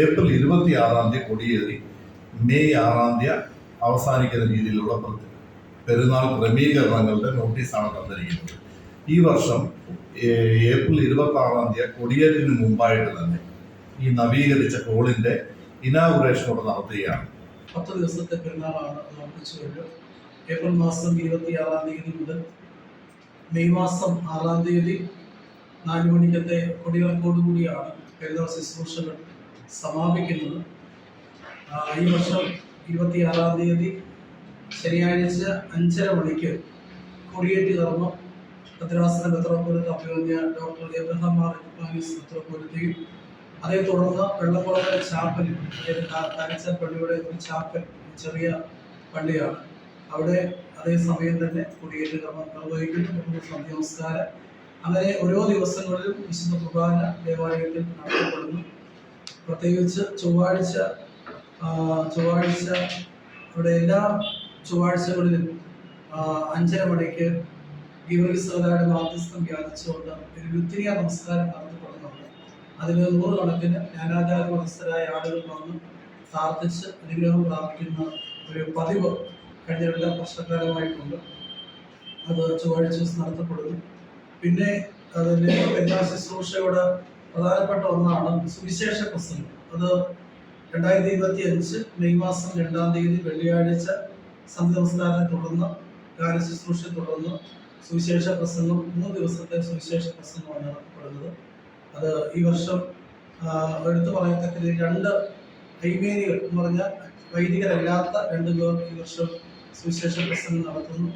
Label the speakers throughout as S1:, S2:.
S1: April ഇരുപത്തി ആറാം തീയതി കൊടിയേറി മെയ് ആറാം തീയതി അവസാനിക്കുന്ന രീതിയിലുള്ള പെരുന്നാൾ ക്രമീകരണങ്ങളുടെ നോട്ടീസാണ് തന്നിരിക്കുന്നത്. ഈ വർഷം ഏപ്രിൽ ഇരുപത്തി ആറാം തീയതി കൊടിയേറ്റിന് മുമ്പായിട്ട് തന്നെ ഈ നവീകരിച്ച ഹോളിന്റെ ഇനാഗുറേഷൻ ഇവിടെ നടത്തുകയാണ്.
S2: പത്ത് ദിവസത്തെ പെരുന്നാളാണ് ഏപ്രിൽ മാസം ഇരുപത്തി ആറാം തീയതി മുതൽ മെയ് മാസം ആറാം തീയതി നാല് മണിക്കത്തെ കൊടികളക്കോടുകൂടിയാണ് പെരുന്നാൾ ശുശ്രൂഷകൾ സമാപിക്കുന്നത്. ഈ വർഷം ഇരുപത്തിയാറാം തീയതി ശനിയാഴ്ച അഞ്ചര മണിക്ക് കൊടിയേറ്റ് കർമ്മം ഭദ്രാസന മെത്രോപൊലിത്ത അഭിമന്യ ഡോക്ടർ എബ്രഹാം മാർ ഇബ്രാഹിസ് മെത്രോപൊലിത്തയും അതേ തുടർന്ന് വെള്ളക്കുളങ്ങര ചാപ്പൽ അതായത് പള്ളിയുടെ ഒരു ചാപ്പൽ ചെറിയ പള്ളിയാണ്. അവിടെ അതേ സമയം തന്നെ കുടിയേറ്റ് കർമ്മം നിർവഹിക്കുന്നു. സന്ധ്യ നമസ്കാരം അങ്ങനെ ഓരോ ദിവസങ്ങളിലും വിശുദ്ധ കുർബാന ദേവാലയത്തിൽ നടത്തപ്പെടുന്നു. പ്രത്യേകിച്ച് ചൊവ്വാഴ്ച ചൊവ്വാഴ്ച അവിടെ എല്ലാ ചൊവ്വാഴ്ചകളിലും അഞ്ചര മണിക്ക് ഗീവർഗീസ് മാധ്യസ്ഥം വ്യാപിച്ചുകൊണ്ട് ഒരു ലുത്തിനിയ നമസ്കാരം നടത്തപ്പെടുന്നുണ്ട് അതിൽ നൂറുകണക്കിന് ജ്ഞാനാചാര മതസ്ഥരായ ആളുകൾ വന്ന് പ്രാർത്ഥിച്ച് അനുഗ്രഹം പ്രാപിക്കുന്ന ഒരു പതിവ് കഴിഞ്ഞ എല്ലാ വർഷക്കാലമായിട്ടുണ്ട് അത് ചൊവ്വാഴ്ച ദിവസം നടത്തപ്പെടുന്നു. പിന്നെ അതിന്റെ എല്ലാ ശുശ്രൂഷയോട് പ്രധാനപ്പെട്ട ഒന്നാണ് സുവിശേഷ പ്രസംഗം. അത് രണ്ടായിരത്തി ഇരുപത്തി അഞ്ച് മെയ് മാസം രണ്ടാം തീയതി വെള്ളിയാഴ്ച സന്ധ്യ നമസ്കാരത്തെ തുടർന്ന് ഗാന ശുശ്രൂഷ തുടർന്ന് സുവിശേഷ പ്രസംഗം മൂന്ന് ദിവസത്തെ സുവിശേഷ പ്രസംഗമാണ് നടത്തപ്പെടുന്നത് അത് ഈ വർഷം എടുത്തു പറയത്തക്ക രണ്ട് കൈമേനികൾ എന്ന് പറഞ്ഞാൽ വൈദികരല്ലാത്ത രണ്ട് പേർ ഈ വർഷം സുവിശേഷ പ്രസംഗം നടത്തുന്നു.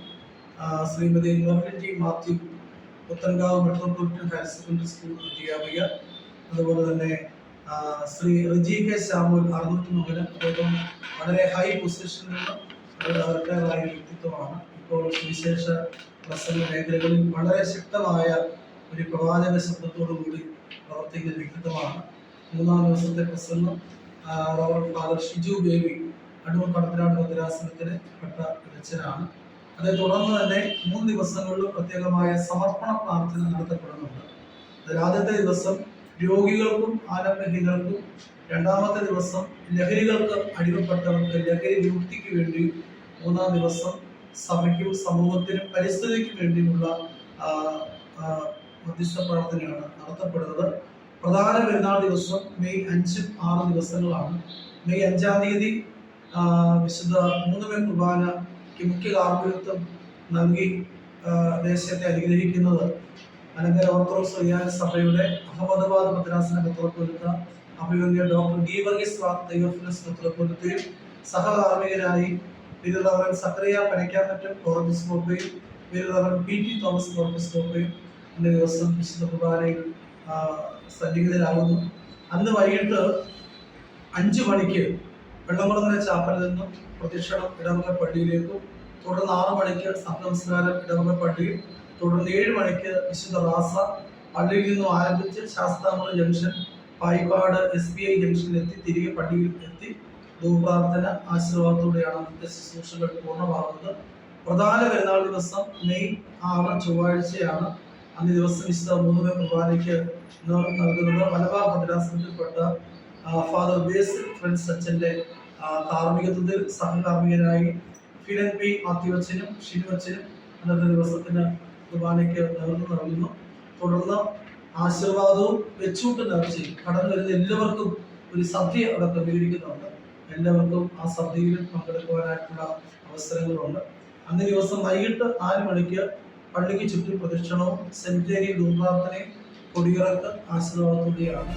S2: Shrimati Mathew Puthenkavu metropolitan higher secondary school അധ്യാപിക അതുപോലെ തന്നെ ശ്രീ റിജി കെ സാമുൽ അറുന്നൂറ്റി മകനം അദ്ദേഹം വളരെ ഹൈ പൊസിഷനിലുള്ള റിട്ടയറായ വ്യക്തിത്വമാണ്. ഇപ്പോൾ സുവിശേഷ പ്രസംഗ മേഖലകളിൽ വളരെ ശക്തമായ ഒരു പ്രവാചക ശബ്ദത്തോടു കൂടി പ്രവർത്തിക്കുന്ന വ്യക്തിത്വമാണ്. മൂന്നാം ദിവസത്തെ പ്രസംഗം ഫാദർ ഷിജു ബേബി അടൂർ കടത്തിനാട് ഭദ്രാസനത്തിന് പെട്ട രചനാണ് അതേ തുടർന്ന് തന്നെ മൂന്ന് ദിവസങ്ങളിലും പ്രത്യേകമായ സമർപ്പണ പ്രാർത്ഥന നടത്തപ്പെടുന്നുണ്ട്. അതിൽ ആദ്യത്തെ ദിവസം രോഗികൾക്കും ആലംബഹികൾക്കും രണ്ടാമത്തെ ദിവസം ലഹരികൾക്ക് അടിമപ്പെട്ടവർക്ക് ലഹരി വിമുക്തിക്ക് വേണ്ടി മൂന്നാം ദിവസം സഭയ്ക്കും സമൂഹത്തിനും പരിസ്ഥിതിക്കും വേണ്ടിയുള്ള മധ്യസ്ഥ പ്രാർത്ഥനയാണ് നടത്തപ്പെടുന്നത്. പ്രധാന പെരുന്നാൾ ദിവസം മെയ് അഞ്ചും ആറ് ദിവസങ്ങളാണ്. മെയ് അഞ്ചാം തീയതി വിശുദ്ധ മൂന്നുമേ കുർബാനയ്ക്ക് മുഖ്യ കാർമ്മികത്വം നൽകി ദേശത്തെ അനുഗ്രഹിക്കുന്നത് അനന്തര ഓർത്തഡോക്സ് റിയാന സഭയുടെ അഹമ്മദാബാദ് മദ്രാസിനെ മെത്രോപൊലിത്ത അഭിമന്യ ഡോക്ടർ ഗീവർഗീസ് ദൈവഫിലസ് മെത്രോപൊലിത്തയും സഹകാർമ്മികരായി ബിരുദവൻ സക്രിയ പനയ്ക്കാമറ്റം കോർബിസ് കോപ്പയും ബിരുദവൻ പി ടി തോമസ് കോർബിസ് കോപ്പയും അന്ന് ദിവസം വിശുദ്ധ കുർബാനയിൽ സന്നിഹിതരാകുന്നു. അന്ന് വൈകിട്ട് അഞ്ചു മണിക്ക് വെള്ളംകുളങ്ങര ചാപ്പലിൽ നിന്നും പ്രദക്ഷിണം ഇടവക പള്ളിയിലേക്കും തുടർന്ന് ആറു മണിക്ക് സപ്തനമസ്കാരം ഇടവക പള്ളിയിൽ തുടർന്ന് ഏഴ് മണിക്ക് വിശുദ്ധ റാസ പള്ളിയിൽ നിന്നും ആരംഭിച്ച് Sasthamala junction Payippad S B I ജംഗ്ഷനിൽ എത്തി തിരികെ പള്ളിയിൽ എത്തി. ധൂപ്രാർത്ഥന ആശീർവാദത്തോടെയാണ് അന്നത്തെ ശുശ്രൂഷകൾ പൂർണമാകുന്നത്. പ്രധാന പെരുന്നാൾ ദിവസം മെയ് ആറ് ചൊവ്വാഴ്ചയാണ് അന്ന് ദിവസം വിശുദ്ധ മൂന്ന് കുർബാനയ്ക്ക് നൽകുന്നത്. മലബാർ ഭദ്രാസനത്തിൽപ്പെട്ട ഫാദർ ബേസിൽ ഫ്രണ്ട്സ് അച്ഛന്റെ കാർമ്മികത്വത്തിൽ സഹകാർമ്മികനായി ഫിലൻ പി ഷിനു അച്ഛനും അന്നത്തെ ദിവസത്തിന് കുർബാനയ്ക്ക് നേതൃത്വം നൽകുന്നു തുടർന്ന് ആശീർവാദവും വെച്ചുകൊണ്ട് നേർച്ചയും കടന്നു വരുന്ന എല്ലാവർക്കും ഒരു സദ്യ അവിടെ ക്രമീകരിക്കുന്നുണ്ട്. എല്ലാവർക്കും ആ സദ്യയിലും പങ്കെടുക്കുവാനായിട്ടുള്ള അവസരങ്ങളുണ്ട്. അന്ന് ദിവസം വൈകിട്ട് നാല് മണിക്ക് പള്ളിക്ക് ചുറ്റും പ്രദക്ഷിണവും സെമിത്തേരി ധൂപ്രാർത്ഥനയും കൊടിയിറക്ക് ആശീർവാദത്തോടെയാണ്.